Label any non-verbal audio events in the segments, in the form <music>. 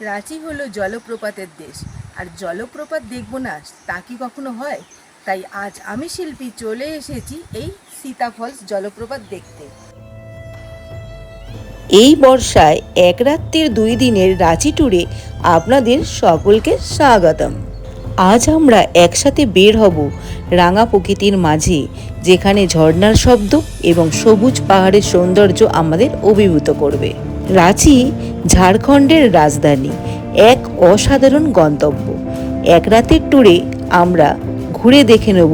রাঁচি হলো জলপ্রপাতের দেশ। আর জলপ্রপাত দেখব না, তা কি কখনো হয়? তাই আজ আমি শিল্পী চলে এসেছি এই সীতা ফলস জলপ্রপাত দেখতে। এই বর্ষায় এক রাত্রির দুই দিনের রাঁচি ট্যুরে আপনাদের সকলকে স্বাগতম। আজ আমরা একসাথে বের হব রাঙা প্রকৃতির মাঝে, যেখানে ঝর্ণার শব্দ এবং সবুজ পাহাড়ের সৌন্দর্য আমাদের অভিভূত করবে। রাঁচি ঝাড়খণ্ডের রাজধানী, এক অসাধারণ গন্তব্য। এক রাতের ট্যুরে আমরা ঘুরে দেখে নেব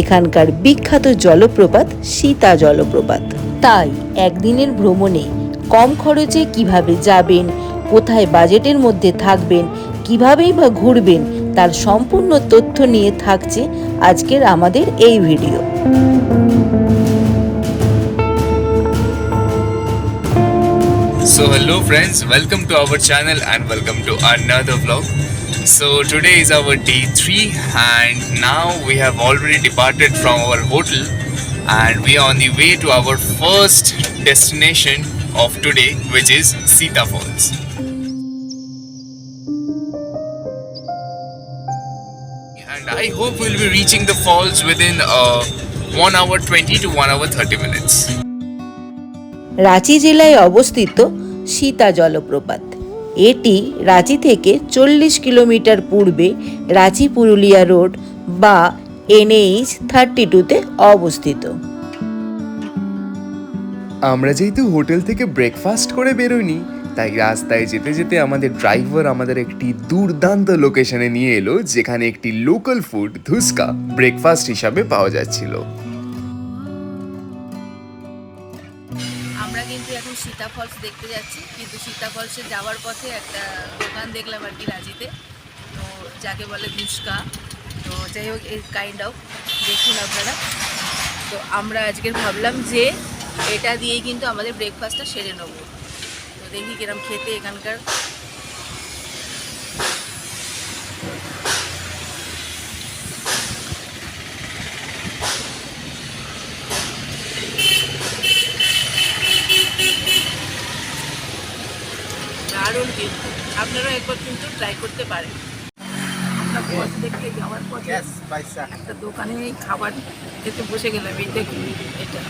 এখানকার বিখ্যাত জলপ্রপাত, সীতা জলপ্রপাত। তাই একদিনের ভ্রমণে কম খরচে কীভাবে যাবেন, কোথায় বাজেটের মধ্যে থাকবেন, কিভাবেই বা ঘুরবেন, তার সম্পূর্ণ তথ্য নিয়ে থাকছে আজকের আমাদের এই video So hello friends, welcome to our channel and welcome to another vlog. So today is our day 3 and now we have already departed from our hotel and we are on the way to our first destination of today which is Sita Falls. And I hope we'll be reaching the falls within uh, 1 hour 20 to 1 hour 30 minutes. Ranchi জেলায় অবস্থিত সীতা জলপ্রপাত। এটি রাঁচি থেকে চল্লিশ kilometre পূর্বে Ranchi Purulia road বা NH thirty টুতে অবস্থিত। আমরা যেহেতু হোটেল থেকে ব্রেকফাস্ট করে বেরোইনি, তাই রাস্তায় যেতে যেতে আমাদের ড্রাইভার আমাদের একটি দুর্দান্ত লোকেশনে নিয়ে এলো, যেখানে একটি লোকাল ফুড ধুসকা ব্রেকফাস্ট হিসাবে পাওয়া যাচ্ছিল। আমরা কিন্তু এখন সীতা ফলস দেখতে যাচ্ছি, কিন্তু সীতা ফলসে যাওয়ার পথে একটা দোকান দেখলাম আর কি রাজিতে। তো যাকে বলে ঘুষকা তো যাই হোক, এই কাইন্ড অফ দেখুন আপনারা। তো আমরা আজকে ভাবলাম যে এটা দিয়েই কিন্তু আমাদের ব্রেকফাস্টটা সেরে নেব। তো দেখি কিরম খেতে এখানকার। আপনারা একবার কিন্তু ট্রাই করতে পারেন। পথ দেখতে যাওয়ার পথে একটা দোকানে খাবার খেতে বসে গেলাম এই দেখুন এটা?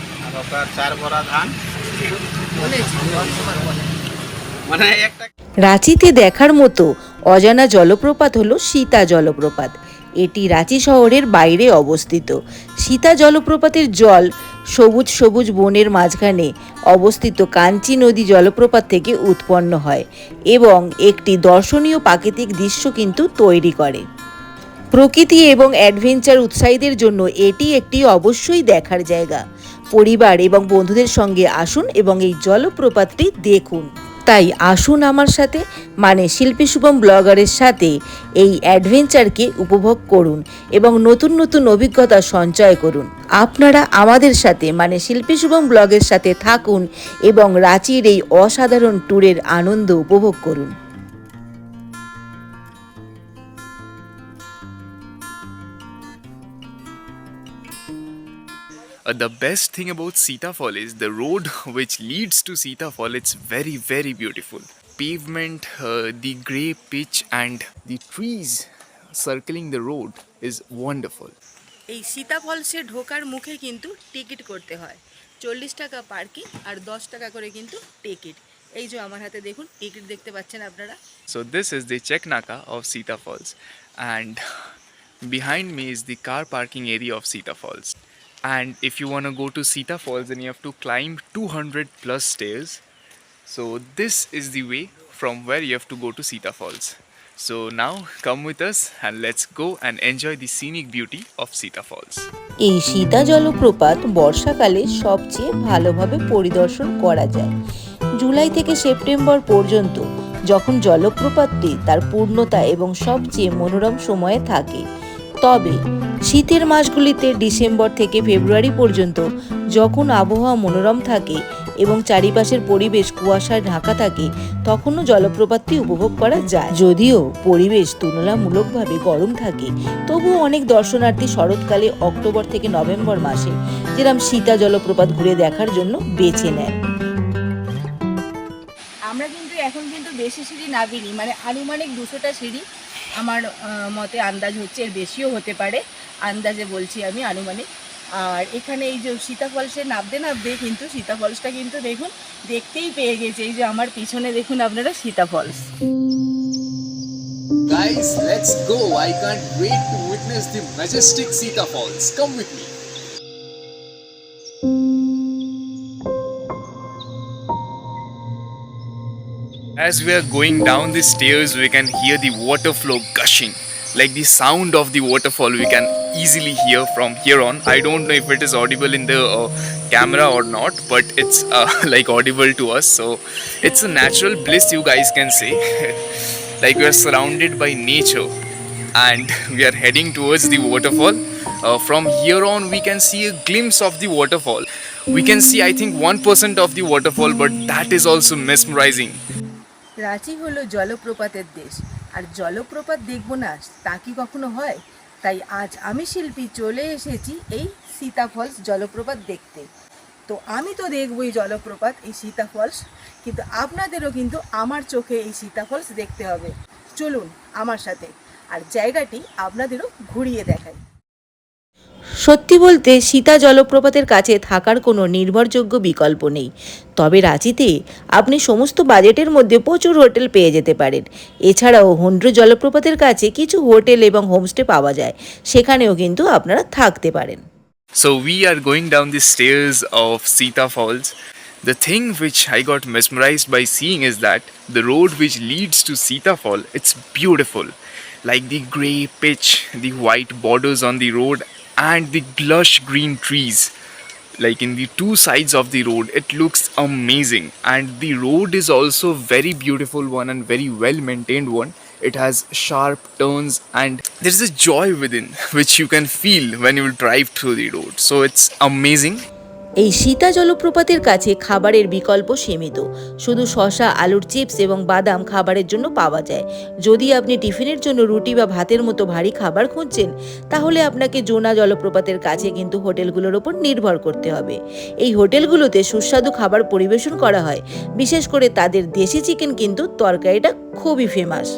চার ভরা ধান। বলেছি জলসবার বলে। মানে একটা রাঁচিতে দেখার মতো অজানা জলপ্রপাত হলো সীতা জলপ্রপাত। এটি রাঁচি শহরের বাইরে অবস্থিত। সীতা জলপ্রপাতের জল সবুজ সবুজ বনের মাঝখানে অবস্থিত কাঞ্চি নদী জলপ্রপাত থেকে উৎপন্ন হয় এবং একটি দর্শনীয় প্রাকৃতিক দৃশ্য কিন্তু তৈরি করে। প্রকৃতি এবং অ্যাডভেঞ্চার উৎসাহীদের জন্য এটি একটি অবশ্যই দেখার জায়গা। পরিবার এবং বন্ধুদের সঙ্গে আসুন এবং এই জলপ্রপাতটি দেখুন। তাই আসুন আমার সাথে মানে শিল্পী শুভম ব্লগারের সাথে এই অ্যাডভেঞ্চারকে উপভোগ করুন এবং নতুন নতুন অভিজ্ঞতা সঞ্চয় করুন। আপনারা আমাদের সাথে মানে শিল্পী শুভম ব্লগের সাথে থাকুন এবং রাঁচির এই অসাধারণ ট্যুরের আনন্দ উপভোগ করুন। Uh, the best thing about Sita Fall is the road <laughs> which leads to Sita Fall. It's very, very beautiful. Pavement, uh, the grey pitch, and the trees circling the road is wonderful. এই সীতা ফলসে ঢোকার মুখে কিন্তু ticket করতে হয় চল্লিশ টাকা parking আর দশ টাকা করে কিন্তু টিকিট এই যে আমার হাতে দেখুন টিকিট দেখতে পাচ্ছেন আপনারা So this is the Cheknaka of Sita Falls, and behind me is the car parking area of Sita Falls. And if you want to go to Sita Falls, then you have to climb 200 plus stairs. So this is the way from where you have to go to Sita Falls. So now come with us and let's go and enjoy the scenic beauty of Sita Falls. এই সীতা জলপ্রপাত বর্ষাকালে সবচেয়ে ভালোভাবে পরিদর্শন করা যায় জুলাই থেকে September পর্যন্ত যখন জলপ্রপাতটি তার পূর্ণতা এবং সবচেয়ে মনোরম সময়ে থাকে তবে শীতের মাসগুলিতে ডিসেম্বর থেকে ফেব্রুয়ারি পর্যন্ত যখন আবহাওয়া মনোরম থাকে এবং চারিপাশের পরিবেশ কুয়াশায় ঢাকা থাকে, তখনও জলপ্রপাতটি উপভোগ করা যায়। যদিও পরিবেশ তুলনামূলকভাবে গরম থাকে, তবুও অনেক দর্শনার্থী শরৎকালে অক্টোবর থেকে নভেম্বর মাসে যেরকম সীতা জলপ্রপাত ঘুরে দেখার জন্য বেছে নেয় আমরা কিন্তু এখন কিন্তু বেশি সিঁড়ি নাবিনি মানে আনুমানিক দুশোটা সিঁড়ি আমার মতে আন্দাজ হচ্ছে এর বেশিও হতে পারে আন্দাজে বলছি আমি আনুমানিক আর এখানে এই যে সীতা ফলসে নাবতে নাবতে কিন্তু সীতা ফলসটা কিন্তু দেখুন দেখতেই পেয়ে গেছে এই যে আমার পিছনে দেখুন আপনারা সীতাফলস Guys, let's go. I can't wait to witness the majestic Sita Falls. Come with me. As we are going down the stairs, we can hear the water flow gushing. Like the sound of the waterfall, we can easily hear from here on. I don't know if it is audible in the uh, camera or not, but it's uh, <laughs> like audible to us. So it's a natural bliss, you guys can say. <laughs> like we are surrounded by nature and <laughs> we are heading towards the waterfall. Uh, from here on, we can see a glimpse of the waterfall. We can see, I think, 1% of the waterfall, but that is also mesmerizing. Ranchi হলো জলপ্রপাতের দেশ। আর জলপ্রপাত দেখব না, তা কি কখনো হয়? তাই আজ আমি শিল্পী চলে এসেছি এই সীতা ফলস জলপ্রপাত দেখতে। তো আমি তো দেখবই জলপ্রপাত, এই সীতা ফলস কিন্তু আপনাদেরও কিন্তু আমার চোখে এই সীতা ফলস দেখতে হবে। চলুন আমার সাথে। আর জায়গাটি আপনাদেরও ঘুরিয়ে দেখাই। সত্যি বলতে সীতা জলপ্রপাতের কাছে থাকার কোনো নির্ভরযোগ্য বিকল্প নেই। তবে রাঁচিতে আপনি সমস্ত বাজেটের মধ্যে প্রচুর হোটেল পেয়ে যেতে পারেন। এছাড়াও হন্ড্র জলপ্রপাতের কাছে কিছু হোটেল এবং হোমস্টে পাওয়া যায়। সেখানেও কিন্তু আপনারা থাকতে পারেন। So we are going down the stairs of Sita falls the thing which I got mesmerise by seeing is that the road which leads to Sita fall it's beautiful like the grey pitch the white borders on the road and the lush green trees. Like in the two sides of the road, it looks amazing. And the road is also very beautiful one and very well maintained one. It has sharp turns and there's a joy within <laughs> which you can feel when you drive through the road. So it's amazing. এই সীতা জলপ্রপাতের কাছে খাবারের বিকল্প সীমিত। শুধু শশা আলুর chips এবং বাদাম খাবারের জন্য পাওয়া যায়। যদি আপনি টিফিনের জন্য রুটি বা ভাতের মতো ভারী খাবার খুঁজছেন তাহলে আপনাকে জোনা জলপ্রপাতের কাছে কিন্তু হোটেলগুলোর ওপর নির্ভর করতে হবে। এই হোটেলগুলোতে সুস্বাদু খাবার পরিবেশন করা হয়। বিশেষ করে তাদের দেশি চিকেন কিন্তু তরকারিটা খুবই famous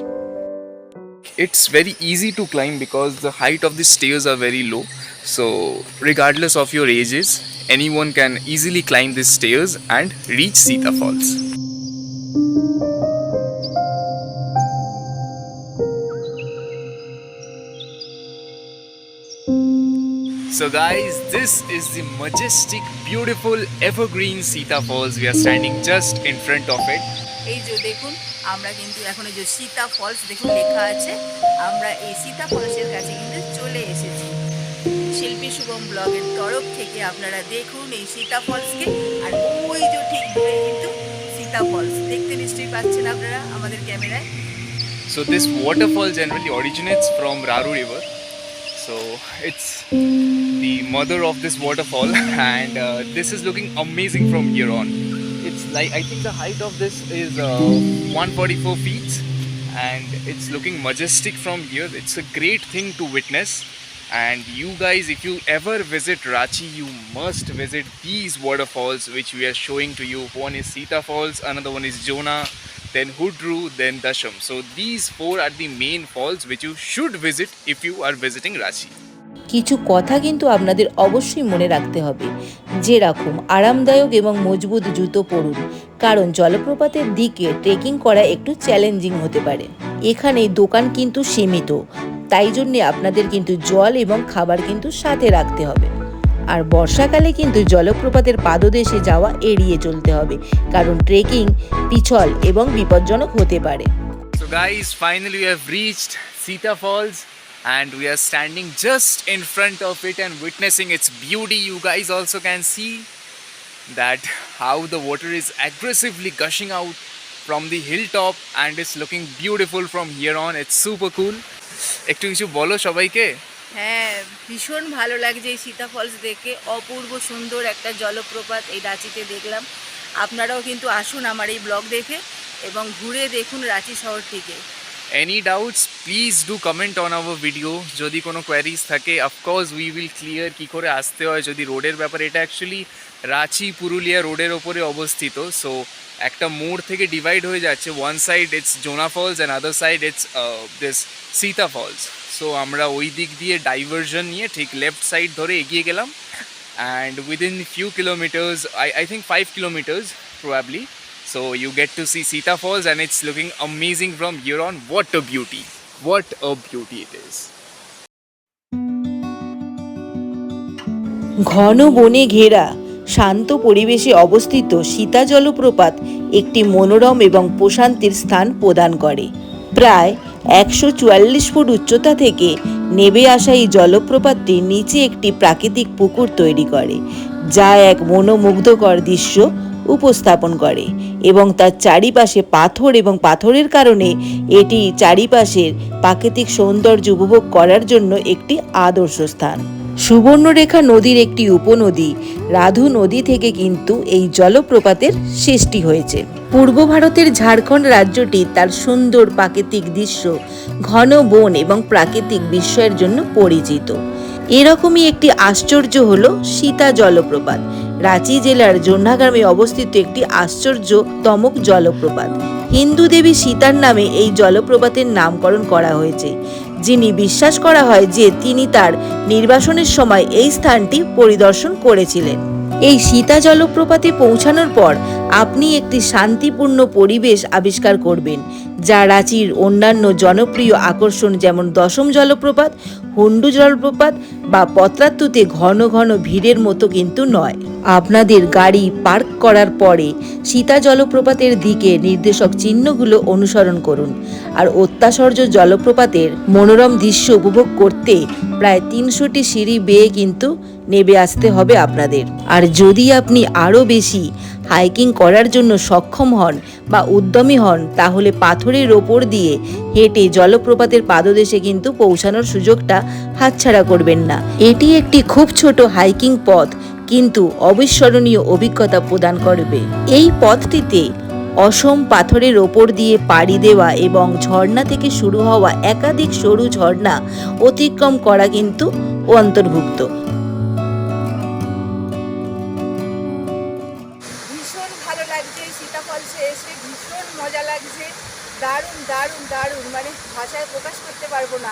It's very easy to climb because the height of the stairs are very low. So, regardless of your ages, anyone can easily climb these stairs and reach Sita Falls. So guys, this is the majestic, beautiful, evergreen Sita Falls. We are standing just in front of it. এই যে দেখুন আমরা কিন্তু এখন এই যে Sita false দেখুন লেখা আছে আমরা এই সীতা ফলসের কাছে কিন্তু চলে এসেছি শিল্পী শুভম ব্লগের তরফ থেকে আপনারা দেখুন এই সীতা ফলসকে আর ওই যে ঠিক দূরে কিন্তু সীতা ফলস দেখতে নিশ্চয়ই পাচ্ছেন আপনারা আমাদের ক্যামেরায় So this waterfall generally originates from Raru River. So it's the mother of this waterfall, and uh, this is looking amazing from here on. It's like I think the height of this is uh, 144 feet, and it's looking majestic from here. It's a great thing to witness. And you guys, if you ever visit Rachi, you must visit these waterfalls which we are showing to you. One is Sita Falls, another one is Jonah, then Hudru, then Dasham. So these four are the main falls which you should visit if you are visiting Rachi. কিছু কথা কিন্তু আপনাদের অবশ্যই মনে রাখতে হবে যেরকম আরামদায়ক এবং মজবুত জুতো পরুন কারণ জলপ্রপাতের দিকে ট্রেকিং করা একটু চ্যালেঞ্জিং হতে পারে এখানে দোকান কিন্তু সীমিত তাই জন্যে আপনাদের কিন্তু জল এবং খাবার কিন্তু সাথে রাখতে হবে আর বর্ষাকালে কিন্তু জলপ্রপাতের পাদদেশে যাওয়া এড়িয়ে চলতে হবে কারণ ট্রেকিং পিছল এবং বিপজ্জনক হতে পারে So guys, finally we have reached Sita we are standing just in front of it and witnessing its beauty. You guys also see that how the water is aggressively gushing out from the hilltop and it's looking beautiful from here on. It's super cool. একটু কিছু বলো সবাইকে। হ্যাঁ ভীষণ ভালো লাগছে এই Sita false দেখে। অপূর্ব সুন্দর একটা জলপ্রপাত এই রাঁচিতে দেখলাম। আপনারাও কিন্তু আসুন আমার এই ব্লগ দেখে এবং ঘুরে দেখুন Ranchi শহরটিকে। Any doubts please do comment on our video যদি কোনো কোয়ারিজ থাকে of course we will clear কী করে আসতে হয় যদি রোডের ব্যাপারে এটা অ্যাকচুয়ালি রাঁচি পুরুলিয়া রোডের ওপরে অবস্থিত। সো একটা মোড় থেকে ডিভাইড হয়ে যাচ্ছে। One side it's Jonha falls and other side it's this Sita falls so আমরা ওই দিক দিয়ে ডাইভারশন নিয়ে ঠিক লেফট সাইড ধরে এগিয়ে গেলাম। And within few kilometres I I think five kilometres probably so you get to see Sita falls and it's looking amazing from here on what a beauty what a beauty it is ঘন বনে ঘেরা। শান্ত পরিবেশে অবস্থিত সীতা জলপ্রপাত একটি মনোরম এবং প্রশান্তির স্থান প্রদান করে। প্রায় একশো চুয়াল্লিশ ফুট উচ্চতা থেকে নেবে আসা এই জলপ্রপাতটি নিচে একটি প্রাকৃতিক পুকুর তৈরি করে, যা এক মনোমুগ্ধকর দৃশ্য উপস্থাপন করে এবং তার চারিপাশে পাথর এবং পাথরের কারণে এটি চারিপাশের প্রাকৃতিক সৌন্দর্য উপভোগ করার জন্য একটি আদর্শ স্থান। সুবর্ণরেখা নদীর একটি উপনদী। রাধু নদী থেকে কিন্তু এই জলপ্রপাতের সৃষ্টি হয়েছে। পূর্ব ভারতের ঝাড়খণ্ড রাজ্যটি তার সুন্দর প্রাকৃতিক দৃশ্য, ঘন বন এবং প্রাকৃতিক বিস্ময়ের জন্য পরিচিত। এরকমই একটি আশ্চর্য হল সীতা জলপ্রপাত। রাঁচি জেলার জোন্না গ্রামে অবস্থিত একটি আশ্চর্য তমক জলপ্রপাত। হিন্দু দেবী সীতার নামে এই জলপ্রপাতের নামকরণ করা হয়েছে। যিনি বিশ্বাস করা হয় যে তিনি তার নির্বাসনের সময় এই স্থানটি পরিদর্শন করেছিলেন। এই সীতা জলপ্রপাতে পৌঁছানোর পর আপনি একটি শান্তিপূর্ণ পরিবেশ আবিষ্কার করবেন, যা রাঁচির অন্যান্য জনপ্রিয় আকর্ষণ যেমন দশম জলপ্রপাত হুন্ডু জলপ্রপাত বা পত্রাত্তুতে ঘন ঘন ভিড়ের মতো কিন্তু নয়। আপনাদের গাড়ি পার্ক করার পরে সীতা জলপ্রপাতের দিকে নির্দেশক চিহ্নগুলো অনুসরণ করুন আর অত্যাশ্চর্য জলপ্রপাতের মনোরম দৃশ্য উপভোগ করতে প্রায় তিনশোটি সিঁড়ি বেয়ে কিন্তু নেবে আসতে হবে আপনাদের। আর যদি আপনি আরও বেশি হাইকিং করার জন্য সক্ষম হন বা উদ্যমী হন, তাহলে পাথরের ওপর দিয়ে হেঁটে জলপ্রপাতের পাদদেশে কিন্তু পৌঁছানোর সুযোগটা হাতছাড়া করবেন না। এটি একটি খুব ছোট হাইকিং পথ, কিন্তু অবিস্মরণীয় অভিজ্ঞতা প্রদান করবে। এই পথটিতে অসম পাথরের ওপর দিয়ে পাড়ি দেওয়া এবং ঝর্ণা থেকে শুরু হওয়া একাধিক সরু ঝর্ণা অতিক্রম করা কিন্তু অন্তর্ভুক্ত। দারুণ দারুণ। মানে ভাষায় প্রকাশ করতে পারব না।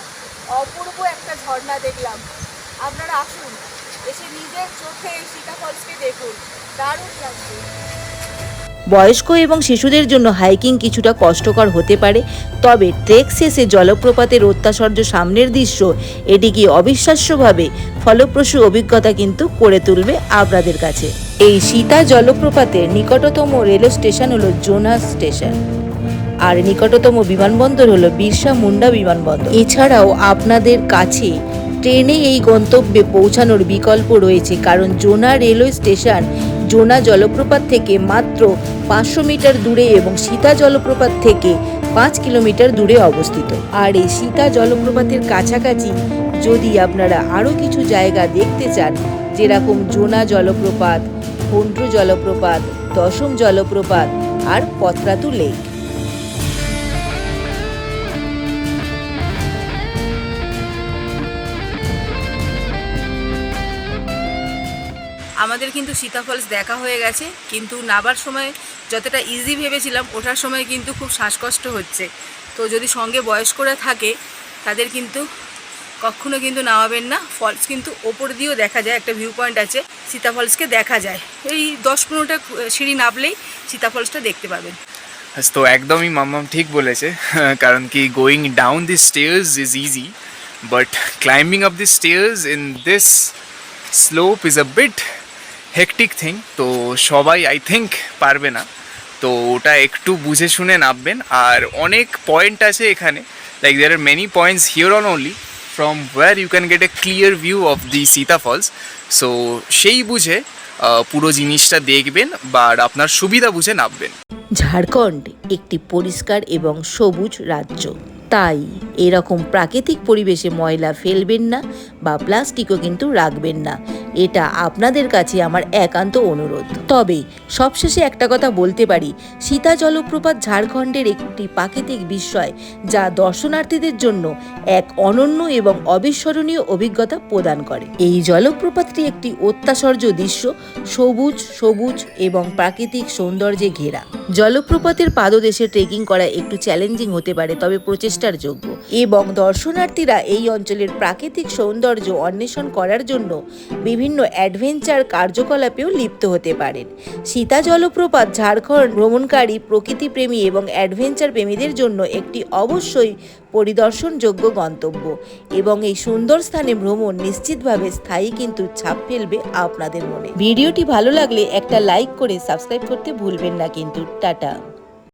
অপূর্ব একটা ঝর্ণা দেখলাম। আপনারা আসুন, এসে নিজের চোখে এই সীতা ফলসকে দেখুন। দারুণ লাগছে। বয়স্ক এবং শিশুদের জন্য হাইকিং কিছুটা কষ্টকর হতে পারে, তবে ট্রেক শেষে জলপ্রপাতের অত্যাশ্চর্য সামনের দৃশ্য এটিকে অবিশ্বাস্যভাবে ফলপ্রসূ অভিজ্ঞতা কিন্তু করে তুলবে আপনাদের কাছে। এই সীতা জলপ্রপাতের নিকটতম রেল স্টেশন হলো জোনাস স্টেশন। আর নিকটতম বিমানবন্দর হলো বিরসা মুন্ডা বিমানবন্দর। এছাড়াও আপনাদের কাছে ট্রেনে এই গন্তব্যে পৌঁছানোর বিকল্প রয়েছে, কারণ জোনা রেলওয়ে স্টেশন জোনা জলপ্রপাত থেকে মাত্র পাঁচশো মিটার দূরে এবং সীতা জলপ্রপাত থেকে পাঁচ কিলোমিটার দূরে অবস্থিত। আর এই সীতা জলপ্রপাতের কাছাকাছি যদি আপনারা আরও কিছু জায়গা দেখতে চান, যেরকম জোনা জলপ্রপাত হন্ড্রু জলপ্রপাত, দশম জলপ্রপাত আর পত্রাতু লেক। আমাদের কিন্তু সীতা ফলস দেখা হয়ে গেছে, কিন্তু নাবার সময় যতটা ইজি ভেবেছিলাম, ওঠার সময় কিন্তু খুব শ্বাসকষ্ট হচ্ছে। তো যদি সঙ্গে বয়স্করা থাকে, তাদের কিন্তু কখনো কিন্তু নামাবেন না। ফলস কিন্তু ওপর দিয়েও দেখা যায়, একটা ভিউ পয়েন্ট আছে সীতা ফলসকে দেখা যায়। এই দশ পনেরোটা সিঁড়ি নামলেই সীতা ফলসটা দেখতে পাবেন। তো একদমই মাম্মাম ঠিক বলেছে, <laughs> কারণ কি going down this stairs is easy but climbing up this stairs in this slope is a bit hectic thing তো সবাই আই থিঙ্ক পারবে না। তো ওটা একটু বুঝে শুনে নামবেন। আর অনেক পয়েন্ট আছে এখানে। Like there are many points here on only from where you can get a clear view of the Sita falls so সেই বুঝে পুরো জিনিসটা দেখবেন, বা আপনার সুবিধা বুঝে নামবেন। ঝাড়খণ্ড একটি পরিষ্কার এবং সবুজ রাজ্য। তাই এরকম প্রাকৃতিক পরিবেশে ময়লা ফেলবেন না, বা প্লাস্টিকও কিন্তু রাখবেন না। এটা আপনাদের কাছে আমার একান্ত অনুরোধ। তবে সবশেষে একটা কথা বলতে পারি, সীতা জলপ্রপাত ঝাড়খণ্ডের একটি প্রাকৃতিক বিস্ময় যা দর্শনার্থীদের জন্য এক অনন্য এবং অবিস্মরণীয় অভিজ্ঞতা প্রদান করে। এই জলপ্রপাতটি একটি অত্যাশ্চর্য দৃশ্য, সবুজ সবুজ এবং প্রাকৃতিক সৌন্দর্যে ঘেরা। জলপ্রপাতের পাদদেশে ট্রেকিং করা একটু চ্যালেঞ্জিং হতে পারে, তবে প্রচেষ্টার যোগ্য। এবং দর্শনার্থীরা এই অঞ্চলের প্রাকৃতিক সৌন্দর্য অন্বেষণ করার জন্য বিভিন্ন অ্যাডভেঞ্চার কার্যকলাপেও লিপ্ত হতে পারেন। সীতা জলপ্রপাত, ঝাড়খণ্ড ভ্রমণকারী, প্রকৃতিপ্রেমী এবং অ্যাডভেঞ্চার প্রেমীদের জন্য একটি অবশ্যই পরিদর্শনযোগ্য গন্তব্য এবং এই সুন্দর স্থানে ভ্রমণ নিশ্চিতভাবে স্থায়ী কিন্তু ছাপ ফেলবে আপনাদের মনে। ভিডিওটি ভালো লাগলে একটা লাইক করে সাবস্ক্রাইব করতে ভুলবেন না কিন্তু। টাটা।